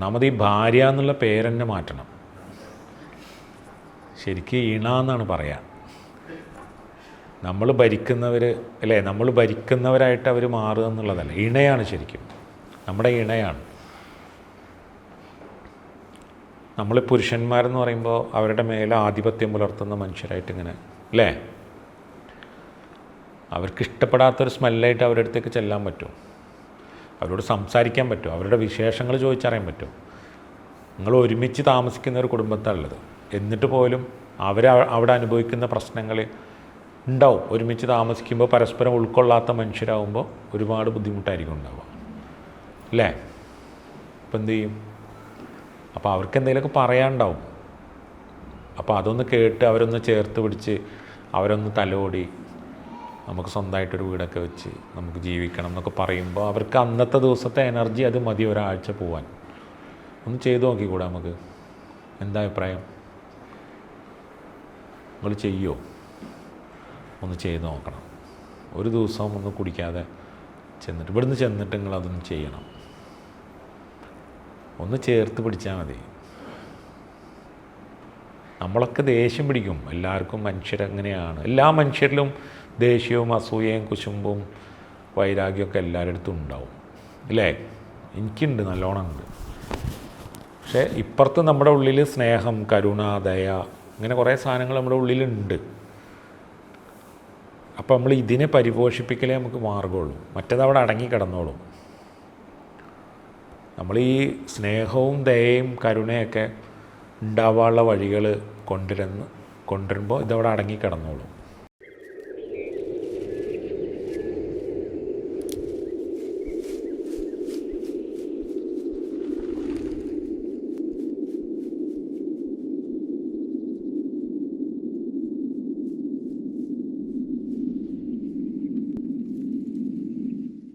ഒന്നാമത് ഈ ഭാര്യ എന്നുള്ള പേരെന്നെ മാറ്റണം. ശരിക്കും ഇണ എന്നാണ് പറയുക നമ്മൾ ഭരിക്കുന്നവർ അല്ലേ? നമ്മൾ ഭരിക്കുന്നവരായിട്ട് അവർ മാറുക എന്നുള്ളതല്ല. ഇണയാണ് ശരിക്കും. നമ്മുടെ ഇണയാണ് നമ്മൾ പുരുഷന്മാരെന്ന് പറയുമ്പോൾ അവരുടെ മേലെ ആധിപത്യം പുലർത്തുന്ന മനുഷ്യരായിട്ട് ഇങ്ങനെ അല്ലേ? അവർക്ക് ഇഷ്ടപ്പെടാത്തൊരു സ്മെല്ലായിട്ട് അവരുടെ അടുത്തേക്ക് ചെല്ലാൻ പറ്റും. അവരോട് സംസാരിക്കാൻ പറ്റുമോ? അവരുടെ വിശേഷങ്ങൾ ചോദിച്ചറിയാൻ പറ്റുമോ? നിങ്ങൾ ഒരുമിച്ച് താമസിക്കുന്ന ഒരു കുടുംബത്താണുള്ളത്. എന്നിട്ട് പോലും അവർ അവിടെ അനുഭവിക്കുന്ന പ്രശ്നങ്ങൾ ഉണ്ടാവും. ഒരുമിച്ച് താമസിക്കുമ്പോൾ പരസ്പരം ഉൾക്കൊള്ളാത്ത മനുഷ്യരാകുമ്പോൾ ഒരുപാട് ബുദ്ധിമുട്ടായിരിക്കും ഉണ്ടാവുക. അല്ലേ? അപ്പം എന്ത് ചെയ്യും? അപ്പോൾ അവർക്ക് എന്തെങ്കിലുമൊക്കെ പറയാനുണ്ടാവും. അപ്പോൾ അതൊന്ന് കേട്ട് അവരൊന്ന് ചേർത്ത് പിടിച്ച് അവരൊന്ന് തലോടി നമുക്ക് സ്വന്തമായിട്ടൊരു വീടൊക്കെ വെച്ച് നമുക്ക് ജീവിക്കണം എന്നൊക്കെ പറയുമ്പോൾ അവർക്ക് അന്നത്തെ ദിവസത്തെ എനർജി അത് മതി ഒരാഴ്ച പോവാൻ. ഒന്ന് ചെയ്തു നോക്കിക്കൂടെ നമുക്ക്? എന്താ അഭിപ്രായം? നിങ്ങൾ ചെയ്യോ ഒന്ന് ചെയ്ത് നോക്കണം. ഒരു ദിവസം ഒന്ന് കുടിക്കാതെ ചെന്നിട്ട് ഇവിടുന്ന് ചെന്നിട്ട് നിങ്ങൾ അതൊന്ന് ചെയ്യണം. ഒന്ന് ചേർത്ത് പിടിച്ചാൽ മതി. നമ്മളൊക്കെ ദേഷ്യം പിടിക്കും. എല്ലാവർക്കും മനുഷ്യരങ്ങനെയാണ്. എല്ലാ മനുഷ്യരിലും ദേഷ്യവും അസൂയയും കുശുമ്പും വൈരാഗ്യമൊക്കെ എല്ലാവരുടെ അടുത്തും ഉണ്ടാവും. അല്ലേ എനിക്കുണ്ട് നല്ലോണം ഉണ്ട്. പക്ഷേ ഇപ്പുറത്ത് നമ്മുടെ ഉള്ളിൽ സ്നേഹം കരുണ ദയ അങ്ങനെ കുറേ സാധനങ്ങൾ നമ്മുടെ ഉള്ളിലുണ്ട്. അപ്പോൾ നമ്മൾ ഇതിനെ പരിപോഷിപ്പിക്കലേ നമുക്ക് മാർഗമുള്ളൂ മറ്റേത് അവിടെ അടങ്ങി നമ്മൾ ഈ സ്നേഹവും ദയയും കരുണയൊക്കെ ഉണ്ടാവാനുള്ള വഴികൾ കൊണ്ടുവരുന്ന കൊണ്ടുവരുമ്പോൾ ഇതവിടെ അടങ്ങി കിടന്നോളും.